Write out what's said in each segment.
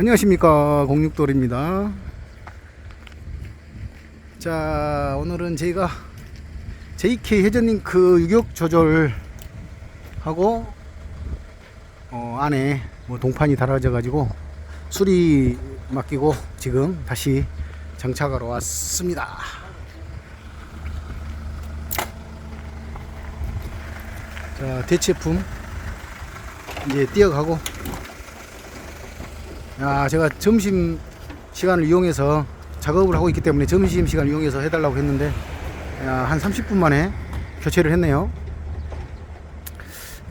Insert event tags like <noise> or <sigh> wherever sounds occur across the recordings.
안녕하십니까 공육돌입니다. 자 오늘은 저희가 JK 회전링크 유격 조절 하고 어, 안에 뭐 동판이 달아져 가지고 수리 맡기고 지금 다시 장착하러 왔습니다. 자 대체품 이제 뛰어가고 야, 제가 점심 시간을 이용해서 작업을 하고 있기 때문에 점심 시간을 이용해서 해달라고 했는데 야, 한 30분 만에 교체를 했네요.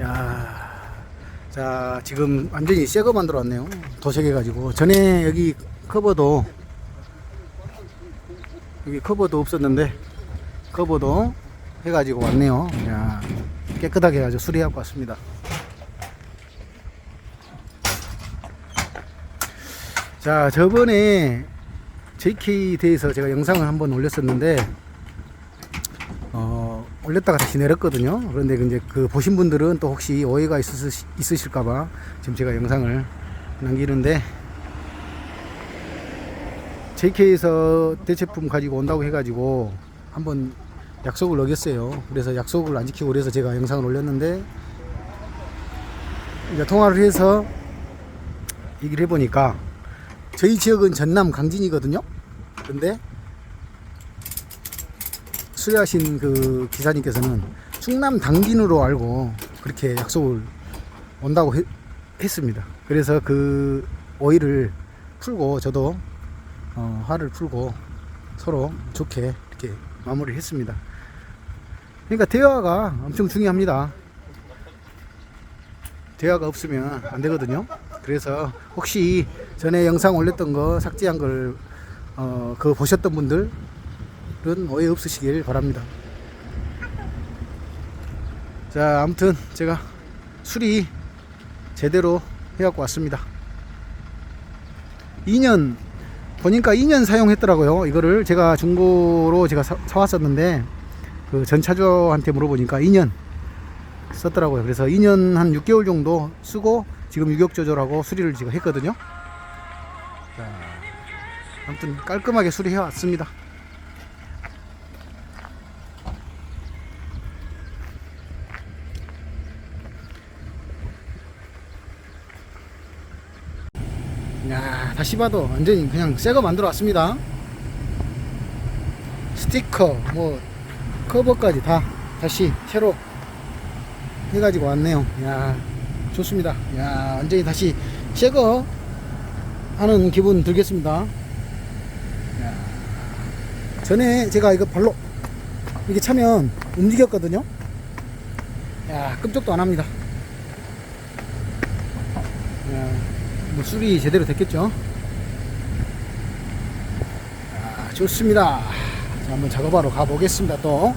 야, 자 지금 완전히 새거 만들어 왔네요. 도색해 가지고 전에 여기 커버도 여기 커버도 없었는데 커버도 해가지고 왔네요. 야, 깨끗하게 아주 수리하고 왔습니다. 자 저번에 JK 대해서 제가 영상을 한번 올렸었는데 어, 올렸다가 다시 내렸거든요. 그런데 이제 그 보신 분들은 또 혹시 오해가 있으시, 있으실까봐 지금 제가 영상을 남기는데 JK에서 대체품 가지고 온다고 해가지고 한번 약속을 어겼어요. 그래서 약속을 안 지키고 그래서 제가 영상을 올렸는데 이제 통화를 해서 얘기를 해보니까 저희 지역은 전남 강진이거든요. 근데 수리하신 그 기사님께서는 충남 당진으로 알고 그렇게 약속을 온다고 했, 했습니다. 그래서 그 오해를 풀고 저도 어, 화를 풀고 서로 좋게 이렇게 마무리를 했습니다. 그러니까 대화가 엄청 중요합니다. 대화가 없으면 안 되거든요. 그래서 혹시 전에 영상 올렸던 거 삭제한 걸 어, 그거 보셨던 분들은 오해 없으시길 바랍니다. 자, 아무튼 제가 수리 제대로 해갖고 왔습니다. 2년 보니까 2년 사용했더라고요. 이거를 제가 중고로 제가 사, 사왔었는데 그 전차주한테 물어보니까 2년 썼더라고요. 그래서 2년 한 6개월 정도 쓰고 지금 유격 조절하고 수리를 지금 했거든요. 자, 아무튼 깔끔하게 수리해 왔습니다. 야, 다시 봐도 완전히 그냥 새거 만들어 왔습니다. 스티커, 뭐 커버까지 다 다시 새로 해가지고 왔네요. 야, 좋습니다. 야, 완전히 다시 새거 하는 기분 들겠습니다. 야, 전에 제가 이거 발로 이렇게 차면 움직였거든요. 야, 끔찍도 안 합니다. 야, 뭐 수리 제대로 됐겠죠? 야, 좋습니다. 자, 한번 작업하러 가보겠습니다. 또.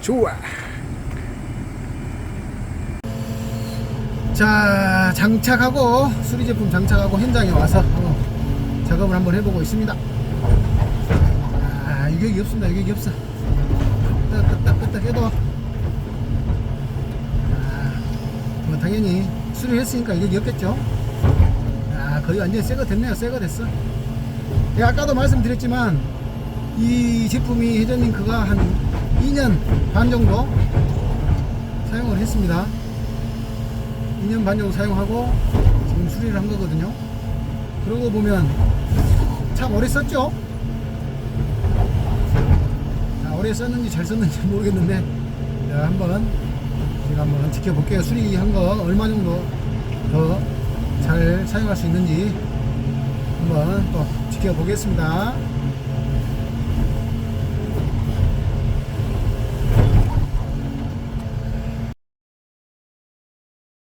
좋아. 자 장착하고 수리 제품 장착하고 현장에 와서 어, 작업을 한번 해보고 있습니다. 아 유격이 없습니다. 유격이 없어. 끄떡 해도. 아, 뭐 당연히 수리를 했으니까 유격이 없겠죠. 아 거의 완전히 새거 됐네요. 새거 됐어. 예, 아까도 말씀드렸지만 이 제품이 회전링크가 한 2년 반 정도 사용을 했습니다 2년 반 정도 사용하고 지금 수리를 한 거거든요. 그러고 보면 참 오래 썼죠? 자, 오래 썼는지 잘 썼는지 <laughs> 모르겠는데 자, 한번 제가 한번 지켜볼게요. 수리한 거 얼마 정도 더 잘 사용할 수 있는지 한번 또 지켜보겠습니다.